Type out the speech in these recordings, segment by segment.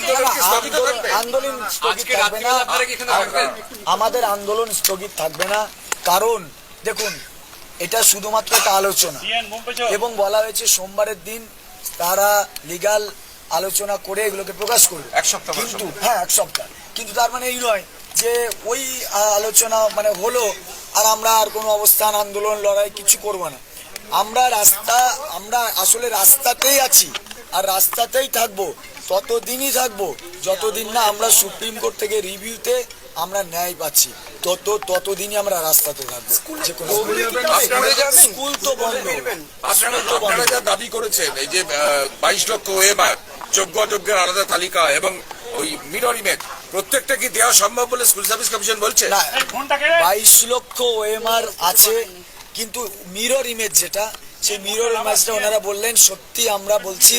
আন্দোলন স্থগিত থাকবে? আন্দোলন স্থগিত আজকে থাকবে না। রাত্রিবেলা আপনারা কি এখানে থাকবেন আমাদের আন্দোলন স্থগিত থাকবে না। কারণ দেখুন এটা শুধুমাত্র একটা আলোচনা। এবং বলা হয়েছে সোমবারের দিন তারা লিগাল আলোচনা করে এগুলোকে প্রকাশ করবে। এক সপ্তাহ কিন্তু হ্যাঁ এক সপ্তাহ। কিন্তু তার মানে এই নয় যে ওই আলোচনা মানে হলো আর আমরা আর কোনো অবস্থান আন্দোলন লড়াই কিছু করব না। আমরা রাস্তা আমরা আসলে রাস্তাতেই আছি। আর রাস্তাতেই থাকব ততদিনই থাকব। যতদিন না আমরা সুপ্রিম কোর্ট থেকে রিভিউতে আমরা ন্যায় পাচ্ছি তত ততদিনই আমরা রাস্তাতে থাকব। যে কোনো স্কুল তো বন্ধ। আপনারা যা দাবি করেছেন এই যে বাইশ লক্ষ ওয়েমার যোগ্য অযোগ্যের আলাদা তালিকা এবং ওই মিরর ইমেজ প্রত্যেকটা কি দেওয়া সম্ভব বলে স্কুল সার্ভিস কমিশন বলছে? না বাইশ লক্ষ ওএমআর আছে কিন্তু মিরর ইমেজ যেটা সেই মিরর ইমেজটা ওনারা বললেন সত্যি আমরা বলছি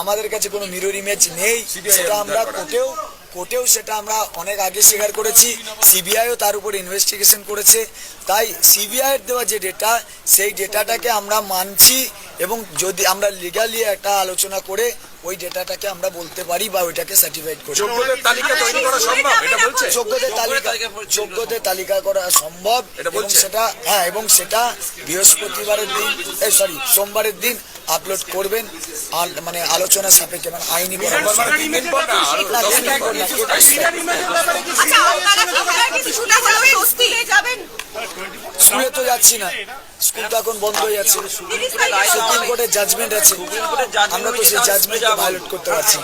আমাদের কাছে কোনো মিরর ইমেজ নেই। সেটা আমরা। কোর্টেও কোর্টেও সেটা আমরা অনেক আগে স্বীকার করেছি। সিবিআইও তার উপর ইনভেস্টিগেশন করেছে। তাই সিবিআই এর দেওয়া যে ডেটা সেই ডেটাটাকে আমরা মানছি এবং যদি আমরা লিগালি একটা আলোচনা করে ওই ডেটাটাকে আমরা বলতে পারি বা ওইটাকে সার্টিফাইড করি। যোগ্যদের তালিকা তৈরি করা সম্ভব? এটা বলছে? যোগ্যদের তালিকা যোগ্যদের তালিকা করা সম্ভব। এটা এবং সেটা হ্যাঁ এবং সেটা বৃহস্পতিবারের দিন সরি সোমবারের দিন আপলোড করবেন আর মানে আলোচনা সাপেক্ষে মানে আইনি। পর না, আচ্ছা স্কুলে তো যাচ্ছি না। স্কুল তো এখন বন্ধ হয়ে যাচ্ছে। সুপ্রিম কোর্টের জাজমেন্ট আছে। আমরা তো সেই জাজমেন্ট ভায়োলেট করতে পারছি